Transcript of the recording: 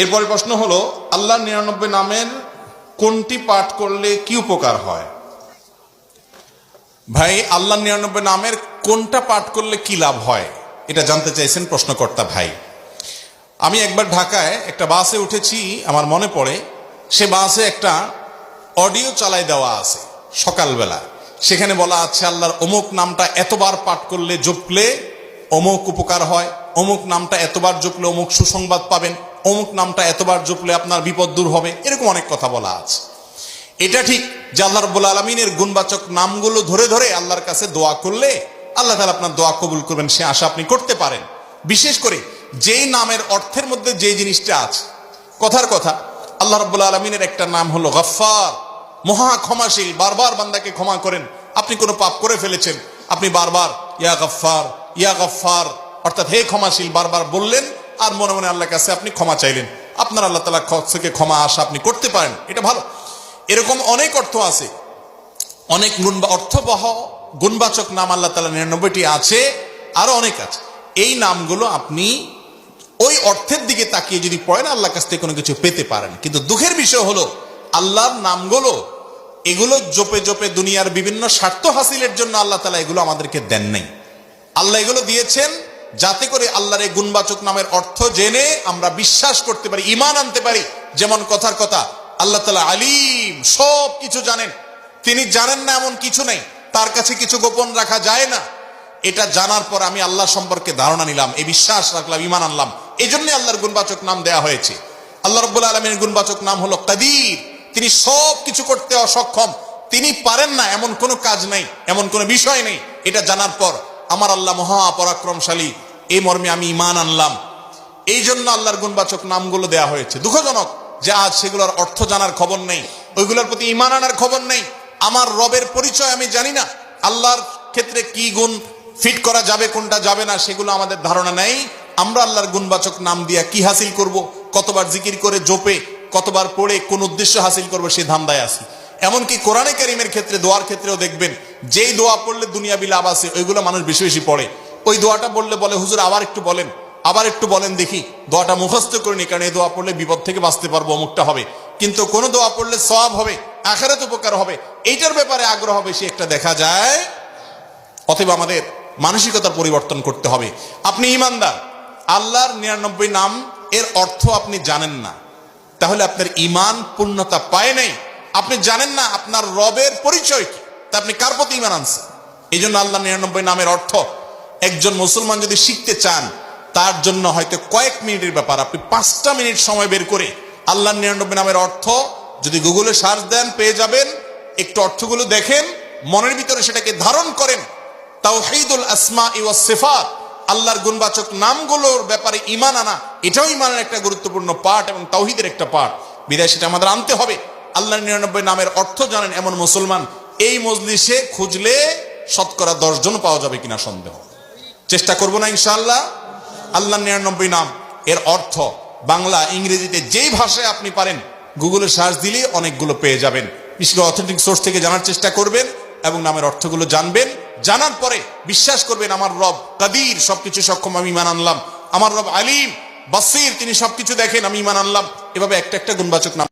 এরপরে প্রশ্ন হলো আল্লাহ নিরানব্বই নামের কোনটি পাঠ করলে কি উপকার হয়? ভাই আল্লাহ নিরানব্বই নামের কোনটা পাঠ করলে কি লাভ হয়? এটা জানতে চাইছেন প্রশ্নকর্তা ভাই। আমি একবার ঢাকায় একটা বাসে উঠেছি, আমার মনে পড়ে, সে বাসে একটা অডিও চালাই দেওয়া আছে, সকালবেলা। সেখানে বলা আছে, আল্লাহর অমুক নামটা এতবার পাঠ করলে জপলে অমুক উপকার হয়, অমুক নামটা এতবার জপলে অমুক সুসংবাদ পাবেন। অমুক নামটা এতবার জপলে আপনার বিপদ দূর হবে, এরকম অনেক কথা বলা আছে। এটা ঠিক যে আল্লাহ রব্বুল আলমিনের গুণবাচক নামগুলো ধরে ধরে আল্লাহর কাছে দোয়া করলে আল্লাহ তালা আপনার দোয়া কবুল করবেন, সে আশা আপনি করতে পারেন। বিশেষ করে যেই নামের অর্থের মধ্যে যে জিনিসটা আছে, কথার কথা, আল্লাহ রব্বুল আলমিনের একটা নাম হলো গফ্ফার। মহা ক্ষমাশীল, বারবার বান্দাকে ক্ষমা করেন। আপনি কোনো পাপ করে ফেলেছেন, আপনি বারবার ইয়া গফ্ফার ইয়া গফ্ফার, অর্থাৎ হে ক্ষমাশীল, বারবার বললেন আর মনে মনে আল্লাহর কাছে আপনি ক্ষমা চাইলেন। আপনার আল্লাহ তালা থেকে ক্ষমা আশা আপনি করতে পারেন। এটা ভালো। এরকম অনেক অর্থ আছে। অনেক গুণ বা অর্থবহ, গুণবাচক নাম আল্লাহ তালা নিরানব্বইটি আছে, আরও অনেক আছে। এই নামগুলো আপনি ওই অর্থের দিকে তাকিয়ে যদি পড়েন, আল্লাহর কাছ থেকে কোনো কিছু পেতে পারেন। কিন্তু দুঃখের বিষয় হলো, আল্লাহর নামগুলো, এগুলো জপে জপে দুনিয়ার বিভিন্ন স্বার্থ হাসিলের জন্য আল্লাহ তালা এগুলো আমাদেরকে দেন নাই। আল্লাহ এগুলো দিয়েছেন যাতে করে আল্লাহর এই গুণবাচক নামের অর্থ জেনে আমরা বিশ্বাস করতে পারি ইমান আনতে পারি। যেমন কথার কথা, আল্লাহ তালা আলিম, সব কিছু জানেন। তিনি জানেন না এমন কিছু নেই। তার কাছে কিছু গোপন রাখা যায় না। এটা জানার পর আমি আল্লাহ সম্পর্কে ধারণা নিলাম, এই বিশ্বাস রাখলাম ইমান আনলাম। এই জন্য আল্লাহর গুণবাচক নাম দেয়া হয়েছে। আল্লাহ রব্বুল আলমের গুণবাচক নাম হলো কাদির। তিনি সব কিছু করতে অসক্ষম। তিনি পারেন না এমন কোনো কাজ নেই, এমন কোনো বিষয় নেই। এটা জানার পর আমার আল্লাহ মহা পরাক্রমশালী এই মর্মে আমি ইমান আনলাম। এই জন্য আল্লাহর গুণবাচক নামগুলো দেয়া হয়েছে। দুঃখজনক যে আজ সেগুলোর অর্থ জানার খবর নেই, ওইগুলোর প্রতি ইমান আনার খবর নেই। আমার রবের পরিচয় আমি জানি না, আল্লাহর ক্ষেত্রে কি গুণ ফিট করা যাবে, কোনটা যাবে না, সেগুলো আমাদের ধারণা নেই। আমরা আল্লাহর গুণবাচক নাম দিয়া কি হাসিল করব, কতবার জিকির করে জোপে, কতবার পড়ে, কোন উদ্দেশ্য হাসিল করব সেই ধান্দায় আসি এমনকি কোরআনে কারিমের ক্ষেত্রে, দোয়ার ক্ষেত্রেও দেখবেন, যেই দোয়া পড়লে দুনিয়া লাভ আছে, ওইগুলো মানুষ বেশি বেশি পড়ে। ওই দোয়াটা বললে বলে, হুজুর, আবার একটু বলেন, আবার একটু বলেন দেখি। দোয়াটা মুখস্থ করিনি, কারণ এই দোয়া পড়লে বিপদ থেকে বাঁচতে পারব, অমুকটা হবে। কিন্তু কোন দোয়া পড়লে সব হবে, আখারাত উপকার হবে। এইটার ব্যাপারে আগ্রহ বেশি একটা দেখা যায়। অথবা আমাদের মানসিকতার পরিবর্তন করতে হবে। আপনি ইমানদার, আল্লাহর নিরানব্বই নাম, এর অর্থ আপনি জানেন না। তাহলে আপনার ইমান পূর্ণতা পায় নাই। আপনি জানেন না আপনার রবের পরিচয় কি? তা আপনি কার প্রতি ইমান আনছেন? এই জন্য আল্লাহ নিরানব্বই নামের অর্থ, একজন মুসলমান যদি শিখতে চান, তার জন্য হয়তো কয়েক মিনিটের ব্যাপার। আপনি পাঁচটা মিনিট সময় বের করে আল্লাহ নিরানব্বই নামের অর্থ যদি গুগলে সার্চ দেন, পেয়ে যাবেন। একটু অর্থগুলো দেখেন, মনের ভিতরে সেটাকে ধারণ করেন। তাও তাওহীদুল আসমা ইওয়া আল্লাহর গুণবাচক নামগুলোর ব্যাপারে ইমান আনা, এটাও ইমানের একটা গুরুত্বপূর্ণ পার্ট এবং তাওহিদের একটা পার্ট বিদায় সেটা আমাদের আনতে হবে। আল্লাহর নিরানব্বই নামের অর্থ জানেন এমন মুসলমান, এই মজলিসে খুঁজলে শতকরা দশ জন পাওয়া যাবে কিনা সন্দেহ। চেষ্টা করব না ইনশাআল্লাহ? আল্লাহ নিরানব্বই নাম, এর অর্থ, বাংলা, ইংরেজিতে যেই ভাষায় আপনি পারেন, গুগলে সার্চ দিলে অনেকগুলো পেয়ে যাবেন। বিশেষ করে অথেন্টিক সোর্স থেকে জানার চেষ্টা করবেন এবং নামের অর্থগুলো জানবেন। জানার পরে বিশ্বাস করবেন, আমার রব কাদির, সবকিছু সক্ষম, আমি ইমান আনলাম। আমার রব আলিম, বাসির, তিনি সবকিছু দেখেন, আমি ইমান আনলাম। এভাবে একটা একটা গুণবাচক নাম